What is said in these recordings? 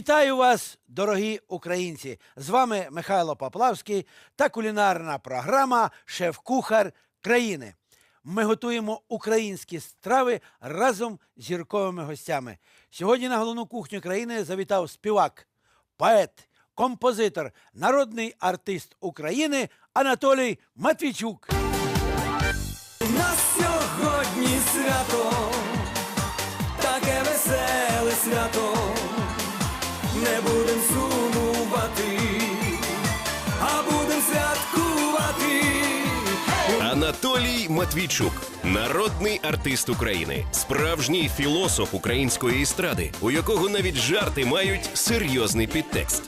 Вітаю вас, дорогі українці! З вами Михайло Поплавський та кулінарна програма Шеф-Кухар країни. Ми готуємо українські страви разом з зірковими гостями. Сьогодні на головну кухню країни завітав співак, поет, композитор, народний артист України Анатолій Матвійчук. У нас сьогодні свято, таке веселе свято, будем сумувати, а будем святкувати. Анатолій Матвійчук, народний артист України, справжній філософ української естради, у якого навіть жарти мають серйозний підтекст.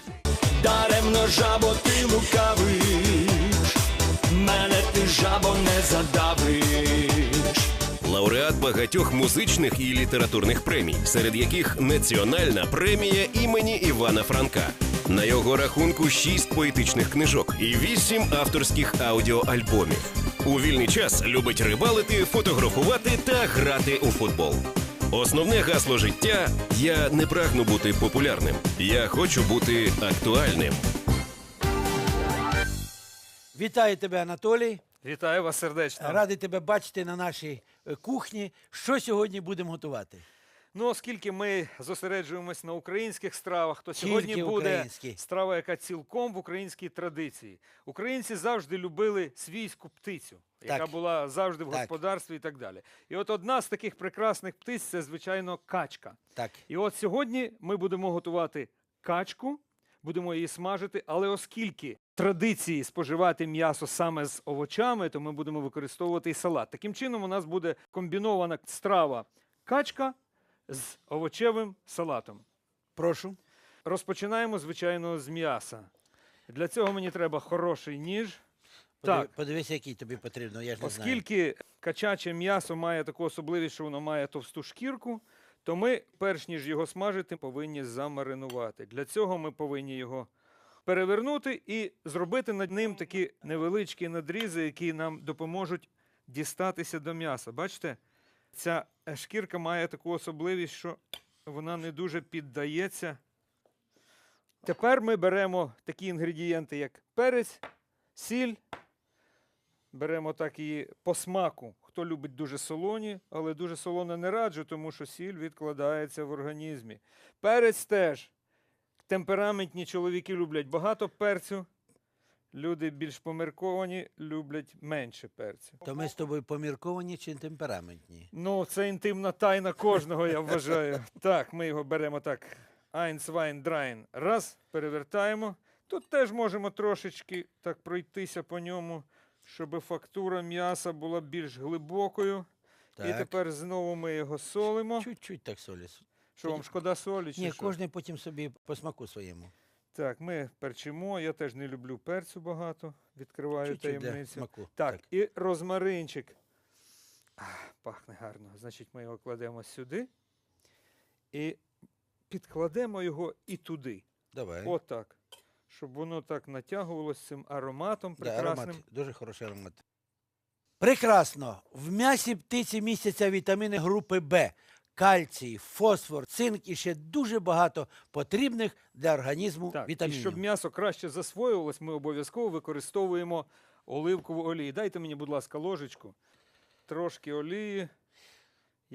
Даремно жабо ти лукавиш, мене ти жабо не задавиш. Лауреат багатьох музичних і літературних премій, серед яких Національна премія імені Івана Франка. На його рахунку шість поетичних книжок і вісім авторських аудіоальбомів. У вільний час любить рибалити, фотографувати та грати у футбол. Основне гасло життя я не прагну бути популярним. Я хочу бути актуальним. Вітаю тебе, Анатолій. Вітаю вас сердечно. Радий тебе бачити на нашій е, кухні. Що сьогодні будемо готувати? Ну, оскільки ми зосереджуємось на українських стравах, то Тільки сьогодні буде страва, яка цілком в українській традиції. Українці завжди любили свійську птицю, яка Так. була завжди в Так. господарстві і так далі. І от одна з таких прекрасних птиць це, звичайно, качка. Так. І от сьогодні ми будемо готувати качку, будемо її смажити, але оскільки традиції споживати м'ясо саме з овочами, то ми будемо використовувати і салат. Таким чином, у нас буде комбінована страва качка з овочевим салатом. Прошу. Розпочинаємо, звичайно, з м'яса. Для цього мені треба хороший ніж. Так. Подивись, який тобі потрібно. Я ж не знаю. Оскільки качаче м'ясо має таку особливість, що воно має товсту шкірку, то ми, перш ніж його смажити, повинні замаринувати. Для цього ми повинні його перевернути і зробити над ним такі невеличкі надрізи, які нам допоможуть дістатися до м'яса. Бачите, ця шкірка має таку особливість, що вона не дуже піддається. Тепер ми беремо такі інгредієнти, як перець, сіль, Беремо так і по смаку. Хто любить дуже солоні, але дуже солоне не раджу, тому що сіль відкладається в організмі. Перець теж. Темпераментні чоловіки люблять багато перцю. Люди більш помірковані люблять менше перцю. То ми з тобою помірковані чи темпераментні? Ну, це інтимна тайна кожного, я вважаю. Так, ми його беремо так. Zwei, drein. Раз, перевертаємо. Тут теж можемо трошечки так пройтися по ньому, щоб фактура м'яса була більш глибокою. І Так. тепер знову ми його солимо. Чуть-чуть так солі. Що вам шкода солі? Чи Ні, що? кожен потім собі по смаку своєму. Так, ми перчимо. Я теж не люблю перцю багато. Відкриваю Чуть-чуть для таємницю. смаку. Так, і розмаринчик. Ах, пахне гарно. Значить, ми його кладемо сюди і підкладемо його і туди. Давай. Отак. Щоб воно так натягувалося цим ароматом Да, прекрасним. аромат, дуже хороший аромат. Прекрасно. В м'ясі птиці містяться вітаміни групи Б, кальцій, фосфор, цинк і ще дуже багато потрібних для організму Так, і щоб м'ясо краще засвоювалось, ми обов'язково використовуємо оливкову олію. Дайте мені, будь ласка, ложечку. Трошки олії.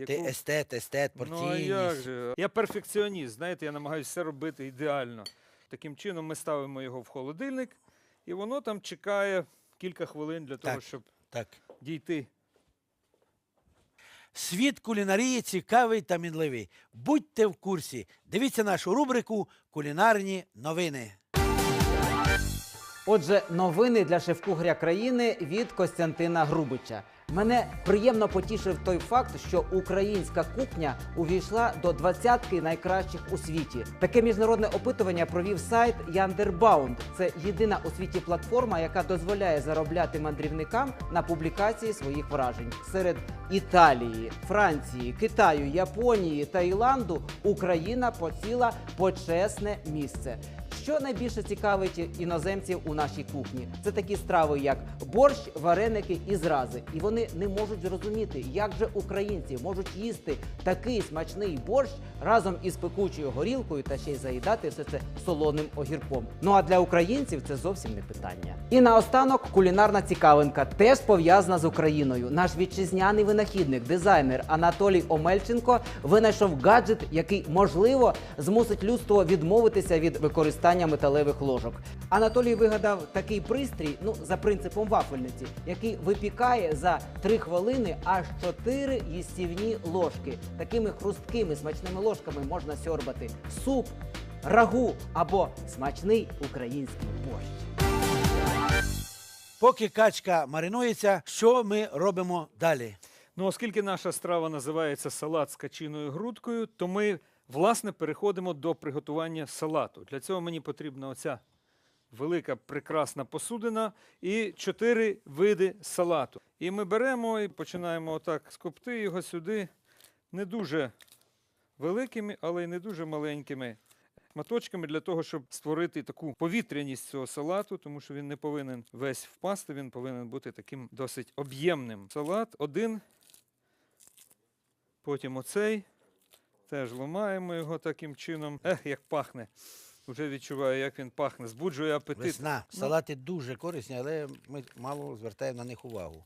Ти яку- естет, естет, Ну, а порційність. як же? Я перфекціоніст, знаєте, я намагаюся все робити ідеально. Таким чином ми ставимо його в холодильник, і воно там чекає кілька хвилин для того, Так. щоб Так. дійти. Світ кулінарії цікавий та мінливий. Будьте в курсі. Дивіться нашу рубрику Кулінарні новини. Отже, новини для шеф-кухаря країни від Костянтина Грубича. Мене приємно потішив той факт, що українська кухня увійшла до двадцятки найкращих у світі. Таке міжнародне опитування провів сайт Yanderbound. Це єдина у світі платформа, яка дозволяє заробляти мандрівникам на публікації своїх вражень. Серед Італії, Франції, Китаю, Японії, Таїланду Україна поціла почесне місце. Що найбільше цікавить іноземців у нашій кухні? Це такі страви, як борщ, вареники і зрази. І вони не можуть зрозуміти, як же українці можуть їсти такий смачний борщ разом із пекучою горілкою та ще й заїдати все це солоним огірком. Ну а для українців це зовсім не питання. І наостанок кулінарна цікавинка теж пов'язана з Україною. Наш вітчизняний винахідник, дизайнер Анатолій Омельченко винайшов гаджет, який можливо змусить людство відмовитися від використання металевих ложок. Анатолій вигадав такий пристрій, ну за принципом вафельниці, який випікає за 3 хвилини аж 4 їстівні ложки. Такими хрусткими смачними ложками можна сьорбати суп, рагу або смачний український борщ. Поки качка маринується, що ми робимо далі? Ну, оскільки наша страва називається салат з качиною грудкою, то ми власне переходимо до приготування салату. Для цього мені потрібна оця велика прекрасна посудина і чотири види салату. І ми беремо і починаємо отак скопти його сюди не дуже великими, але й не дуже маленькими шматочками для того, щоб створити таку повітряність цього салату, тому що він не повинен весь впасти, він повинен бути таким досить об'ємним. Салат один, потім оцей. Теж ламаємо його таким чином. Ех, як пахне. Вже відчуваю, як він пахне. Збуджує апетит. Весна. Ну, Салати дуже корисні, але ми мало звертаємо на них увагу.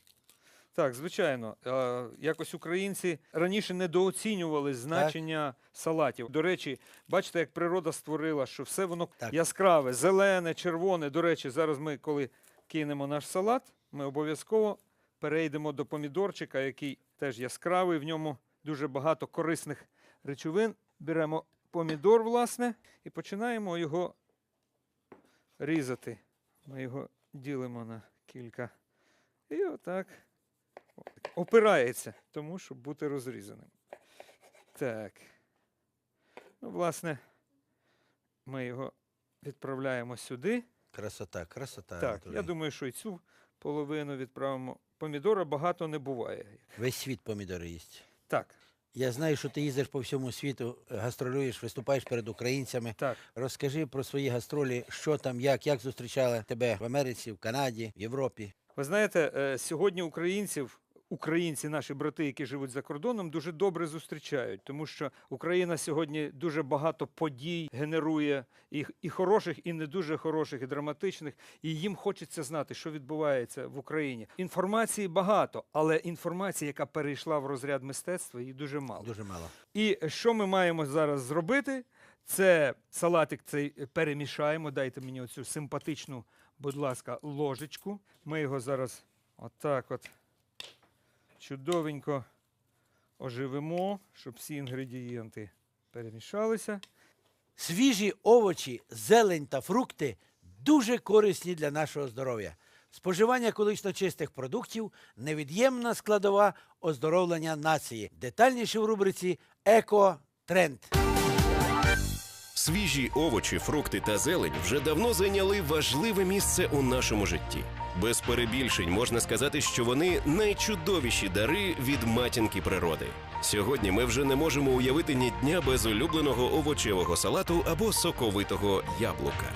Так, звичайно. Е, Якось українці раніше недооцінювали значення салатів. До речі, бачите, як природа створила, що все воно Так. яскраве, зелене, червоне. До речі, зараз ми, коли кинемо наш салат, ми обов'язково перейдемо до помідорчика, який теж яскравий. В ньому дуже багато корисних речовин. Беремо помідор, власне, і починаємо його різати. Ми його ділимо на кілька. І отак опирається тому, щоб бути розрізаним. Так. Ну, власне, ми його відправляємо сюди. Красота, красота. так, Анатолій. я думаю, що і цю половину відправимо. Помідора багато не буває. Весь світ помідори їсть. Так, Я знаю, що ти їздиш по всьому світу, гастролюєш, виступаєш перед українцями. так. Розкажи про свої гастролі, що там, як, як зустрічали тебе в Америці, в Канаді, в Європі. Ви знаєте, е, сьогодні українців, українці, наші брати, які живуть за кордоном, дуже добре зустрічають, тому що Україна сьогодні дуже багато подій генерує, і, і хороших, і не дуже хороших, і драматичних. І їм хочеться знати, що відбувається в Україні. Інформації багато, але інформація, яка перейшла в розряд мистецтва, її дуже мало. Дуже мало. І що ми маємо зараз зробити? Це салатик цей перемішаємо. Дайте мені оцю симпатичну, будь ласка, ложечку. Ми його зараз отак от чудовенько оживимо, щоб всі інгредієнти перемішалися. Свіжі овочі, зелень та фрукти дуже корисні для нашого здоров'я. Споживання екологічно чистих продуктів невід'ємна складова оздоровлення нації. Детальніше в рубриці Еко Тренд. Свіжі овочі, фрукти та зелень вже давно зайняли важливе місце у нашому житті. Без перебільшень можна сказати, що вони найчудовіші дари від матінки природи. Сьогодні ми вже не можемо уявити ні дня без улюбленого овочевого салату або соковитого яблука.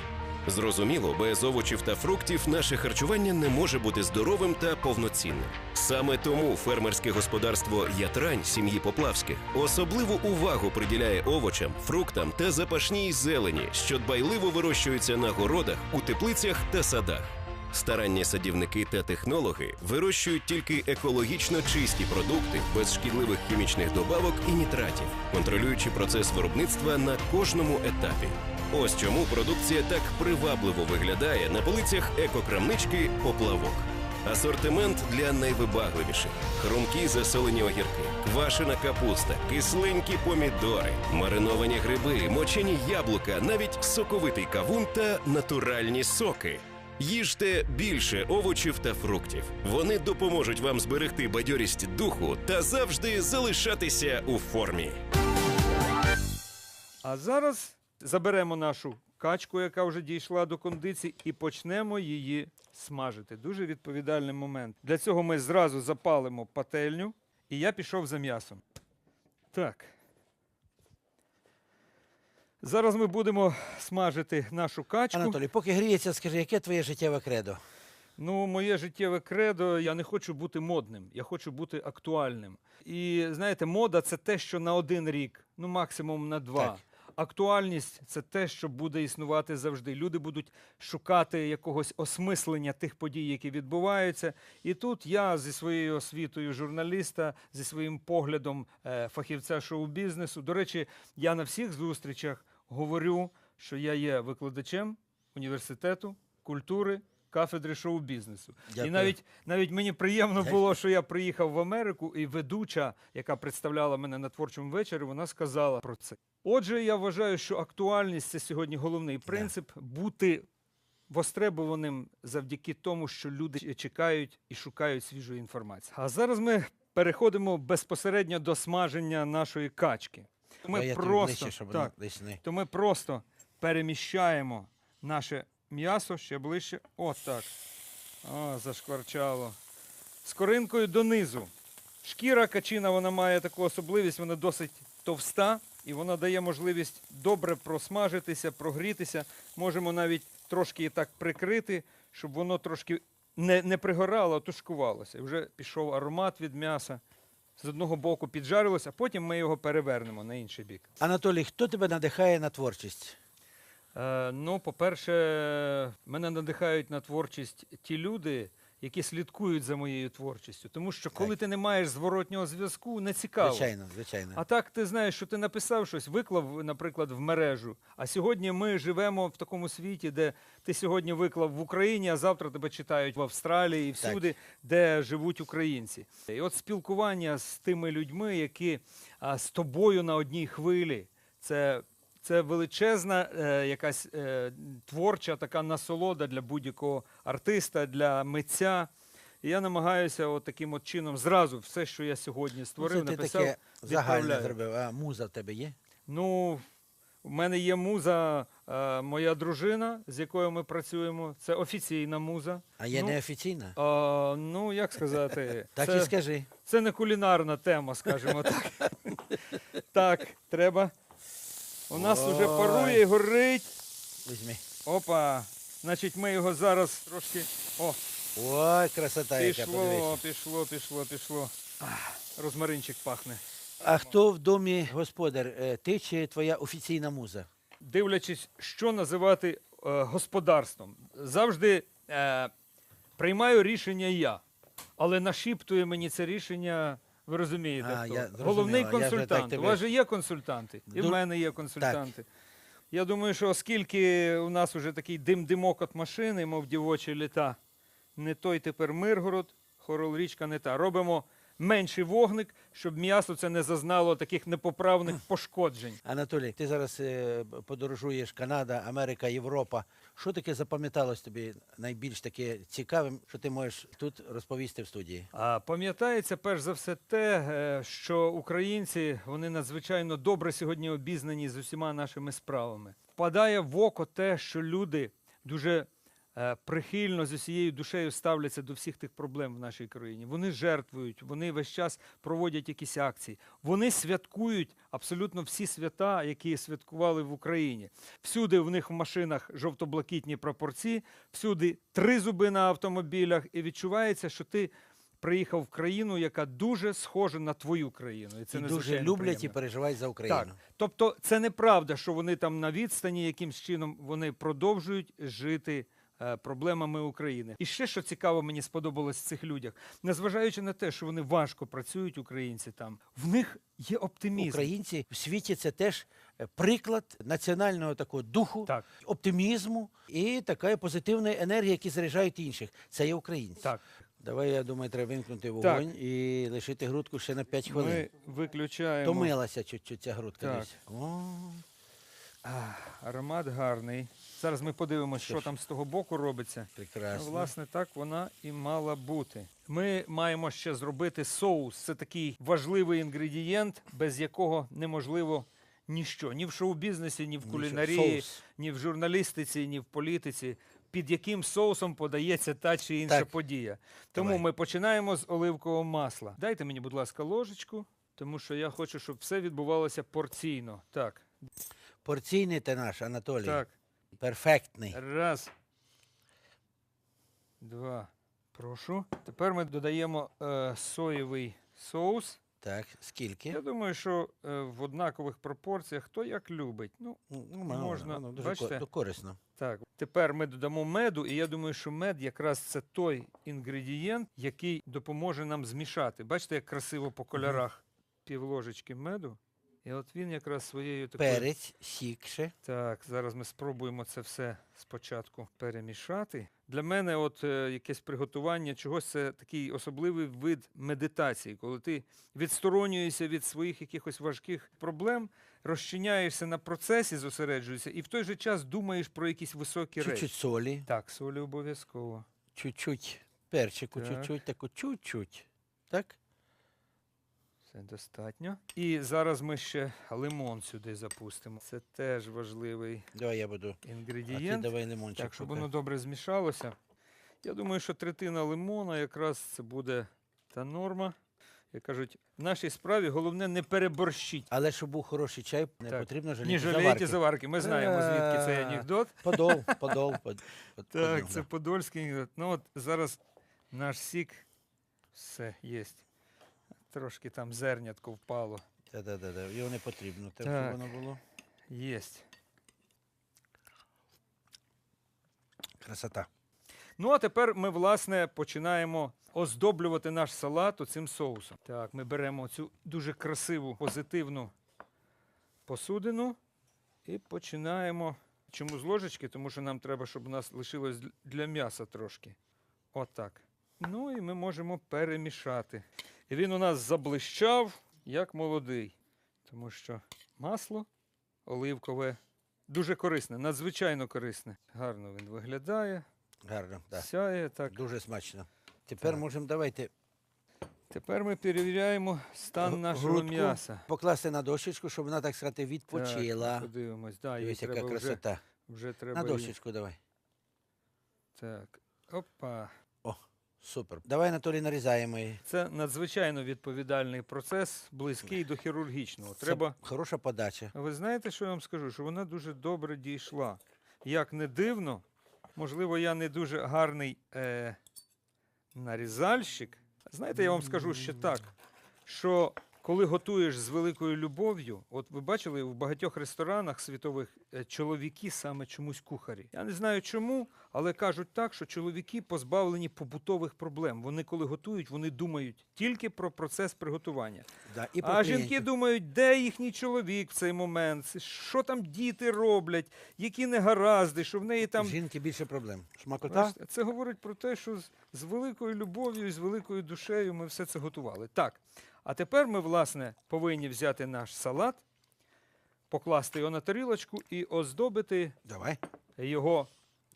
Зрозуміло, без овочів та фруктів наше харчування не може бути здоровим та повноцінним. Саме тому фермерське господарство Ятрань сім'ї Поплавських особливу увагу приділяє овочам, фруктам та запашній зелені, що дбайливо вирощуються на городах, у теплицях та садах. Старанні садівники та технологи вирощують тільки екологічно чисті продукти без шкідливих хімічних добавок і нітратів, контролюючи процес виробництва на кожному етапі. Ось чому продукція так привабливо виглядає на полицях екокрамнички Поплавок. Асортимент для найвибагливіших: хрумкі засолені огірки, квашена капуста, кисленькі помідори, мариновані гриби, мочені яблука, навіть соковитий кавун та натуральні соки. Їжте більше овочів та фруктів. Вони допоможуть вам зберегти бадьорість духу та завжди залишатися у формі. А зараз заберемо нашу качку, яка вже дійшла до кондиції, і почнемо її смажити. Дуже відповідальний момент. Для цього ми зразу запалимо пательню, і я пішов за м'ясом. Так. Зараз ми будемо смажити нашу качку. Анатолій, поки гріється, скажи, яке твоє життєве кредо? Ну, моє життєве кредо, я не хочу бути модним, я хочу бути актуальним. І знаєте, мода це те, що на один рік, ну максимум на два. Так. Актуальність це те, що буде існувати завжди. Люди будуть шукати якогось осмислення тих подій, які відбуваються. І тут я зі своєю освітою журналіста, зі своїм поглядом е, фахівця шоу-бізнесу. До речі, я на всіх зустрічах говорю, що я є викладачем університету культури. Кафедри шоу-бізнесу. І навіть навіть мені приємно було, що я приїхав в Америку, і ведуча, яка представляла мене на творчому вечорі, вона сказала про це. Отже, я вважаю, що актуальність це сьогодні головний принцип бути востребованим завдяки тому, що люди чекають і шукають свіжої інформації. А зараз ми переходимо безпосередньо до смаження нашої качки. Ми Давай я просто ближче, щоб так, десь не... то ми просто переміщаємо наше м'ясо ще ближче. От так. О, зашкварчало. З коринкою донизу. Шкіра качина вона має таку особливість, вона досить товста і вона дає можливість добре просмажитися, прогрітися. Можемо навіть трошки її так прикрити, щоб воно трошки не, не пригорало, а тушкувалося. І вже пішов аромат від м'яса. З одного боку піджарилось, а потім ми його перевернемо на інший бік. Анатолій, хто тебе надихає на творчість? Е, ну, по-перше, мене надихають на творчість ті люди, які слідкують за моєю творчістю. Тому що коли Так. ти не маєш зворотнього зв'язку, не цікаво. Звичайно, звичайно. А так ти знаєш, що ти написав щось, виклав, наприклад, в мережу. А сьогодні ми живемо в такому світі, де ти сьогодні виклав в Україні, а завтра тебе читають в Австралії і всюди, де живуть українці. І от спілкування з тими людьми, які а, з тобою на одній хвилі, це. Це величезна е, якась е, творча така насолода для будь-якого артиста, для митця. І я намагаюся от таким от чином зразу все, що я сьогодні Ну, створив, це ти написав, таке загальне відправляю. зробив. А муза в тебе є? Ну, в мене є муза, е, моя дружина, з якою ми працюємо. Це офіційна муза. А є ну, неофіційна? А, ну, як сказати, Так це, і скажи. це не кулінарна тема, скажімо так. так, треба. У нас уже парує і горить. Візьми. Опа. Значить, ми його зараз трошки. О, Ой, красота яка, пішло, подивись. пішло, пішло, пішло. Розмаринчик пахне. А хто в домі господар? е, Ти чи твоя офіційна муза? дивлячись, що називати е, господарством. Завжди е, приймаю рішення я, але нашіптує мені це рішення. Ви розумієте, А, хто? я головний а я вже так консультант. тебе- У вас же є консультанти, і в Ду- мене є консультанти. Я думаю, що оскільки у нас вже такий дим-димок від машини, мов дівочі літа, не той тепер Миргород, хорол річка не та. Робимо менший вогник, щоб м'ясо це не зазнало таких непоправних пошкоджень. Анатолій, ти зараз е, подорожуєш Канада, Америка, Європа. Що таке запам'яталось тобі найбільш таке цікавим, що ти можеш тут розповісти в студії? А пам'ятається перш за все те, е, що українці вони надзвичайно добре сьогодні обізнані з усіма нашими справами. Впадає в око те, що люди дуже прихильно з усією душею ставляться до всіх тих проблем в нашій країні. Вони жертвують, вони весь час проводять якісь акції. Вони святкують абсолютно всі свята, які святкували в Україні. Всюди в них в машинах жовто-блакитні прапорці, всюди три зуби на автомобілях, і відчувається, що ти приїхав в країну, яка дуже схожа на твою країну. І це і дуже люблять і переживають за Україну. Так, тобто це неправда, що вони там на відстані якимсь чином вони продовжують жити е, проблемами України. І ще що цікаво, мені сподобалось в цих людях, незважаючи на те, що вони важко працюють, українці там, в них є оптимізм. Українці в світі це теж е, приклад національного такого духу, Так, оптимізму і такої позитивної енергії, які заряджають інших. Це є українці. так. Давай, я думаю, треба вимкнути вогонь і лишити грудку ще на 5 хвилин. Ми виключаємо. Томилася чуть-чуть ця грудка. Так. десь. О, аромат гарний. Зараз ми подивимося, Що там з того боку робиться. прекрасно. Власне, так вона і мала бути. Ми маємо ще зробити соус. Це такий важливий інгредієнт, без якого неможливо ніщо. Ні в шоу-бізнесі, ні в кулінарії, Соус. ні в журналістиці, ні в політиці. Під яким соусом подається та чи інша Так. подія. Тому Давай. ми починаємо з оливкового масла. Дайте мені, будь ласка, ложечку, тому що я хочу, щоб все відбувалося порційно. Так, Порційний ти наш, Анатолій. так. Перфектний. Раз. два. Прошу. Тепер ми додаємо е, соєвий соус. Так, скільки? Я думаю, що е, в однакових пропорціях хто як любить. Ну, Ну, ну, можна, воно дуже бачите? ко- корисно. так. Тепер ми додамо меду, і я думаю, що мед якраз це той інгредієнт, який допоможе нам змішати. Бачите, як красиво по кольорах. Пів ложечки меду. І от він якраз своєю такою. Перець, сік ще. Так, зараз ми спробуємо це все спочатку перемішати. Для мене, от е, якесь приготування чогось це такий особливий вид медитації, коли ти відсторонюєшся від своїх якихось важких проблем, розчиняєшся на процесі, зосереджуєшся, і в той же час думаєш про якісь високі речі. Чуть-чуть солі, Так, солі обов'язково. чуть-чуть перчику, Так. чуть-чуть, таку чуть-чуть. Так? Це достатньо. І зараз ми ще лимон сюди запустимо. Це теж важливий Давай я буду. А ти інгредієнт. давай лимончик. Так, щоб поки. воно добре змішалося. Я думаю, що третина лимона якраз це буде та норма. Як кажуть, в нашій справі головне не переборщіть. Але щоб був хороший чай, не Так. потрібно жаліти Не жалійте заварки. заварки. Ми знаємо, звідки цей анекдот. Подол, подол. под- под- Так, подол, це да. подольський анекдот. Ну от зараз наш сік все є. Трошки там зернятко впало. Та-да-да, його не потрібно, те, Так. щоб воно було. Єсть. Красота. Ну, а тепер ми, власне, починаємо оздоблювати наш салат оцим соусом. Так, ми беремо цю дуже красиву, позитивну посудину і починаємо. Чому з ложечки? Тому що нам треба, щоб у нас лишилось для м'яса трошки. Отак. Ну і ми можемо перемішати. І він у нас заблищав, як молодий. Тому що масло оливкове дуже корисне, надзвичайно корисне. Гарно він виглядає. Гарно, так. Сяє так. Дуже смачно. Тепер Так. можемо давайте Тепер ми перевіряємо стан нашого грудку м'яса. покласти на дощечку, щоб вона, так сказати, відпочила. Так, подивимось. Да, їй Дивись, яка треба вже, красота. вже треба. На її- дощечку давай. Так. Опа. Супер. Давай, Анатолій, нарізаємо її. Це надзвичайно відповідальний процес, близький до хірургічного. Це Треба. хороша подача. Ви знаєте, що я вам скажу? Що вона дуже добре дійшла. Як не дивно, можливо, я не дуже гарний е, нарізальщик. Знаєте, я вам скажу ще так, що коли готуєш з великою любов'ю, от ви бачили в багатьох ресторанах світових е, чоловіки саме чомусь кухарі. Я не знаю чому, але кажуть так, що чоловіки позбавлені побутових проблем. Вони коли готують, вони думають тільки про процес приготування. Да, і про А клієнтів. жінки думають, де їхній чоловік в цей момент, що там діти роблять, які негаразди, що в неї там. Жінки більше проблем. Бачите, Це говорить про те, що з великою любов'ю і з великою душею ми все це готували. Так. А тепер ми, власне, повинні взяти наш салат, покласти його на тарілочку і оздобити Давай. його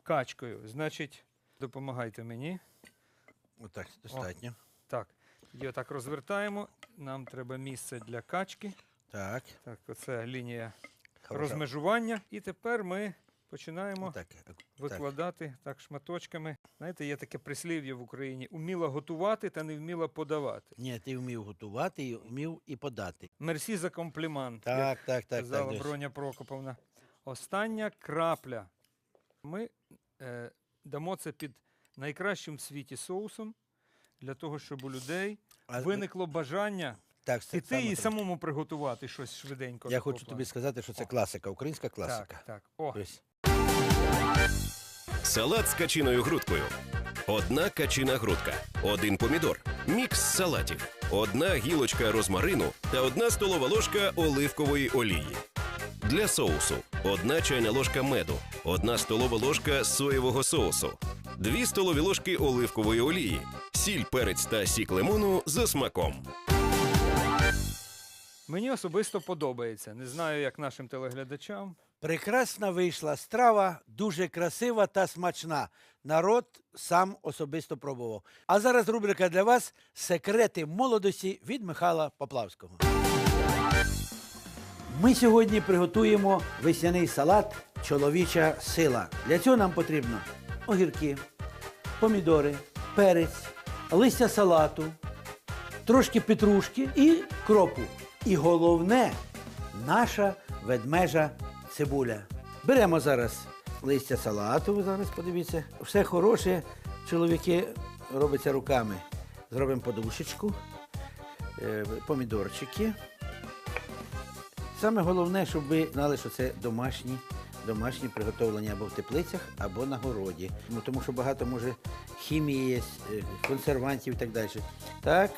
качкою. Значить, допомагайте мені. Отак, достатньо. Так, її отак розвертаємо. Нам треба місце для качки. Так. Так, оце лінія Хороша. розмежування. І тепер ми починаємо Так. викладати так шматочками. Знаєте, є таке прислів'я в Україні: уміла готувати та не вміла подавати. Ні, ти вмів готувати і вмів і подати. Мерсі за комплімент. Так, як так, так, так. казала дивись. Броня Прокоповна. Остання крапля. Ми е, дамо це під найкращим в світі соусом для того, щоб у людей А, виникло бажання так, це піти саме і самому приготувати щось швиденько. Я хочу тобі сказати, що це О. класика, українська класика. Так, так. О, Ось. Салат з качиною грудкою. Одна качина грудка, один помідор, мікс салатів, одна гілочка розмарину та одна столова ложка оливкової олії. Для соусу одна чайна ложка меду, одна столова ложка соєвого соусу, дві столові ложки оливкової олії, сіль, перець та сік лимону за смаком. мені особисто подобається. Не знаю, як нашим телеглядачам. Прекрасна вийшла страва, дуже красива та смачна. Народ сам особисто пробував. А зараз рубрика для вас Секрети молодості від Михайла Поплавського. Ми сьогодні приготуємо весняний салат Чоловіча сила. Для цього нам потрібно огірки, помідори, перець, листя салату, трошки петрушки і кропу. І головне наша ведмежа цибуля. Беремо зараз листя салату, зараз подивіться. Все хороше, чоловіки, робиться руками. Зробимо подушечку, е, помідорчики. Саме головне, щоб ви знали, що це домашні, домашні приготовлення або в теплицях, або на городі. Ну, тому що багато може хімії є, е, консервантів і так далі. Так,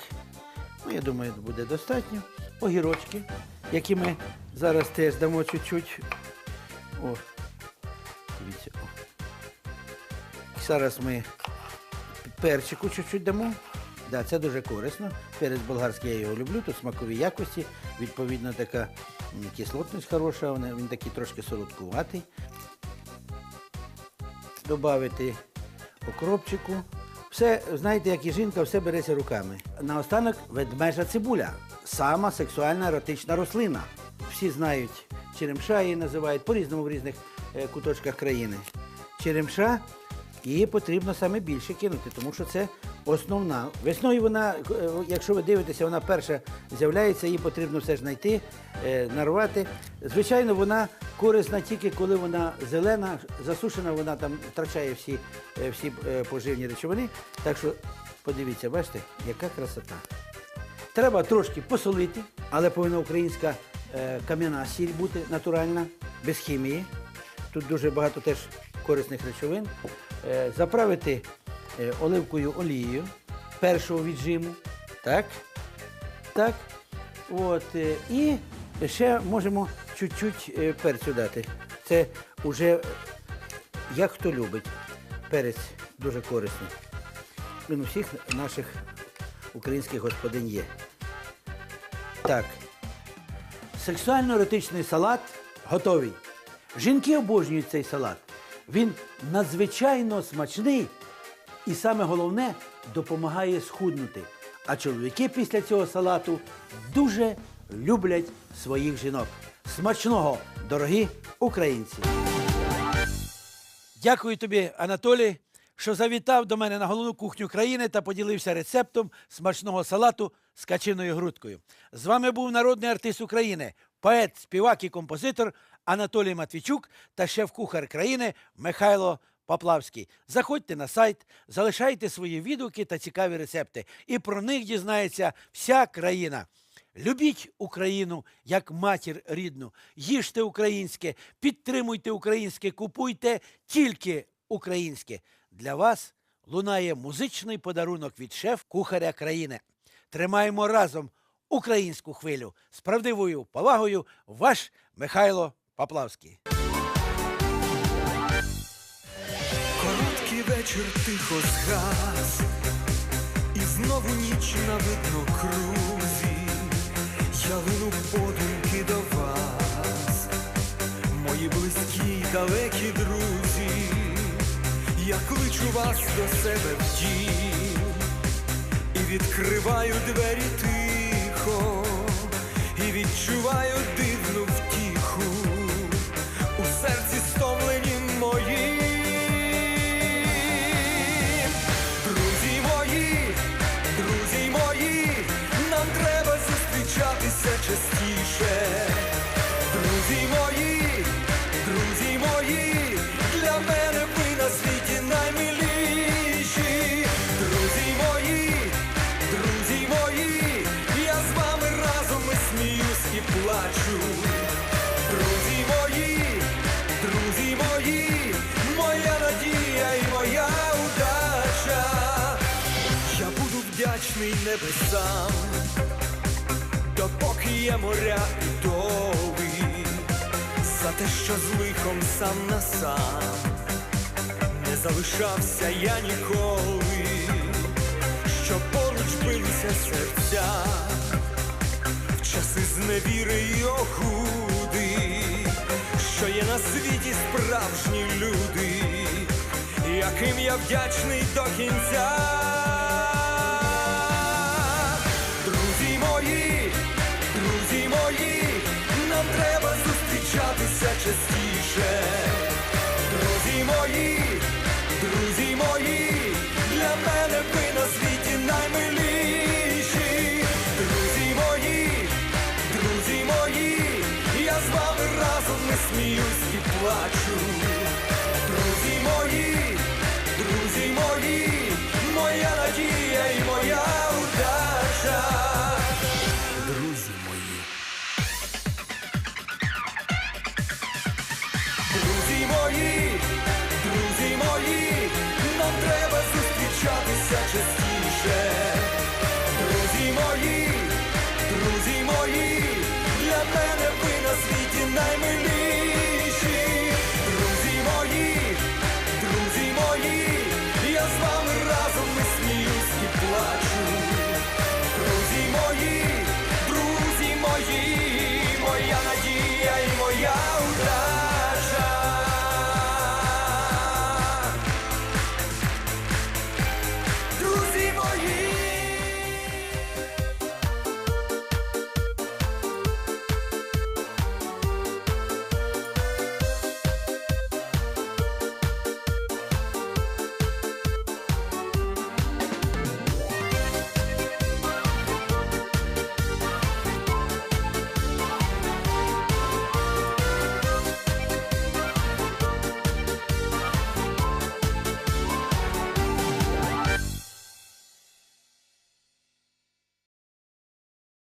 ну я думаю, буде достатньо. Огірочки, які ми зараз теж дамо чуть-чуть. О, дивіться. О. Зараз ми перчику чуть-чуть дамо. Да, це дуже корисно. Перець болгарський я його люблю, тут смакові якості, відповідно така кислотність хороша, він такий трошки солодкуватий. Добавити окропчику. Все, знаєте, як і жінка, все береться руками. Наостанок ведмежа цибуля. Сама сексуальна еротична рослина. Всі знають, черемша її називають по-різному в різних е, куточках країни. Черемша її потрібно саме більше кинути, тому що це основна. Весною вона, е, якщо ви дивитеся, вона перша з'являється, її потрібно все ж знайти, е, нарвати. Звичайно, вона корисна тільки коли вона зелена, засушена, вона там втрачає всі, всі поживні речовини. Так що подивіться, бачите, яка красота. Треба трошки посолити, але повинна українська кам'яна сіль бути натуральна, без хімії. Тут дуже багато теж корисних речовин. Е, заправити е, оливкою олією першого віджиму. Так. Так. От, е, і ще можемо чуть-чуть е, перцю дати. Це вже як хто любить. Перець дуже корисний. Він у всіх наших українських господинь є. Так. Сексуально-еротичний салат готовий. Жінки обожнюють цей салат. Він надзвичайно смачний і саме головне допомагає схуднути. А чоловіки після цього салату дуже люблять своїх жінок. Смачного, дорогі українці! Дякую тобі, Анатолій, що завітав до мене на головну кухню країни та поділився рецептом смачного салату з качиною грудкою. З вами був народний артист України, поет, співак і композитор Анатолій Матвійчук та шеф-кухар країни Михайло Поплавський. Заходьте на сайт, залишайте свої відгуки та цікаві рецепти, і про них дізнається вся країна. Любіть Україну як матір рідну, їжте українське, підтримуйте українське, купуйте тільки українське. Для вас лунає музичний подарунок від шеф-кухаря країни. Тримаємо разом українську хвилю з правдивою повагою. Ваш Михайло Поплавський. Короткий вечір тихо згас, і знову ніч на видно крузі. Я лину Я кличу вас до себе в дім і відкриваю двері тихо, і відчуваю дивну і плачу. Друзі мої, друзі мої, моя надія і моя удача. Я буду вдячний небесам, допоки є моря і доли, за те, що з лихом сам на сам не залишався я ніколи, що поруч билися серця в часи зневіри й охуди, що є на світі справжні люди, яким я вдячний до кінця. Друзі мої, друзі мої, нам треба зустрічатися частіше.